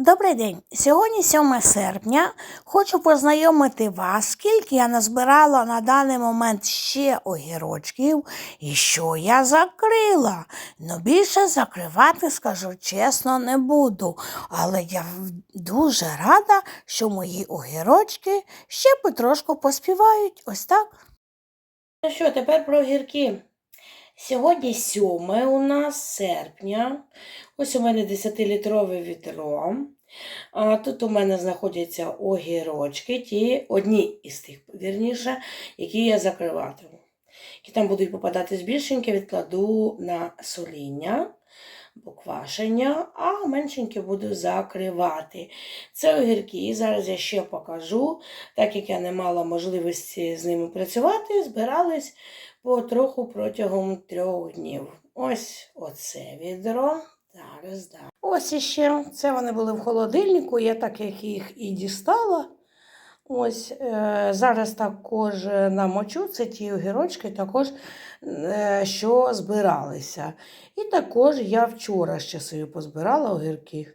Добрий день. Сьогодні 7 серпня. Хочу познайомити вас, скільки я назбирала на даний момент ще огірочків і що я закрила. Ну більше закривати, скажу чесно, не буду. Але я дуже рада, що мої огірочки ще потрошку поспівають. Ось так. Ну що, тепер про огірки. Сьогодні 7 у нас серпня. Ось у мене 10-літрове відро. А тут у мене знаходяться огірочки, ті, одні із тих, вірніше, які я закриватиму. Які там будуть попадати збільшенькі, відкладу на соління або квашення, а меншенькі буду закривати. Це огірки. Зараз я ще покажу, так як я не мала можливості з ними працювати, збирались потроху протягом трьох днів. Ось оце відро. Зараз да. Ось іще. Це вони були в холодильнику. Я так як їх і дістала. Ось е, зараз також намочу це ті огірочки, також е, що збиралися. І також я вчора ще собі позбирала огірки.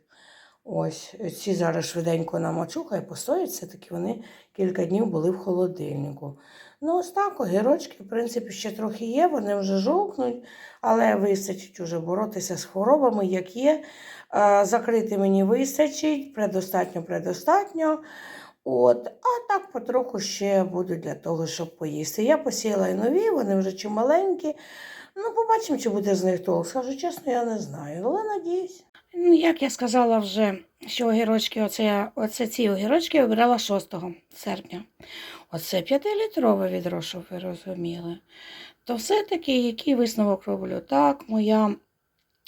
Ось ці зараз швиденько намочу, хай постоять, все-таки вони кілька днів були в холодильнику. Ну, ось так, огірочки, в принципі, ще трохи є, вони вже жовкнуть, але вистачить уже боротися з хворобами, як є. Е, Закрити мені вистачить, предостатньо, предостатньо. От, а так потроху ще буду для того, щоб поїсти. Я посіяла і нові, вони вже чималенькі. Ну, побачимо, чи буде з них толк. Скажу чесно, я не знаю, але надіюсь. Ну, як я сказала вже, що огірочки, оце, оце ці огірочки я обирала 6 серпня. Оце 5-літрове відро, щоб ви розуміли. То все-таки який висновок роблю? Так, моя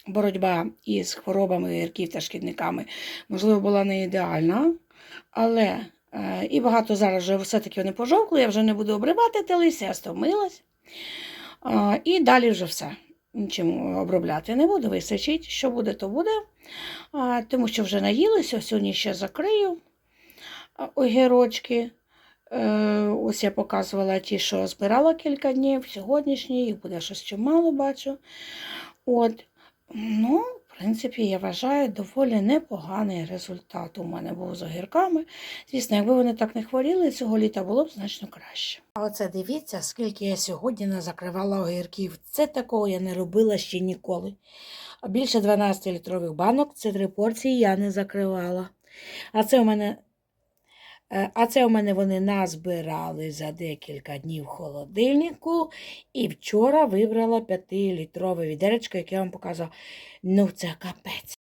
боротьба із хворобами огірків та шкідниками, можливо, була не ідеальна, але і багато зараз вже все-таки вони пожовкли, я вже не буду обривати те листя, я стомилась. І далі вже все. Нічим обробляти не буду, вистачить. Що буде, то буде. Тому що вже наїлися, сьогодні ще закрию огірочки. Е, ось я показувала ті, що збирала кілька днів, сьогоднішні, їх буде щось чимало, бачу. От. Ну, принципі, я вважаю, доволі непоганий результат у мене був з огірками. Звісно, якби вони так не хворіли, цього літа було б значно краще. А оце дивіться, скільки я сьогодні не закривала огірків. Це такого я не робила ще ніколи. А більше 12 літрових банок це три порції я не закривала. А це у мене. Е, А це у мене вони назбирали за декілька днів в холодильнику. І вчора вибрала 5-літрове відеречко, яке я вам показала. Ну, це капець.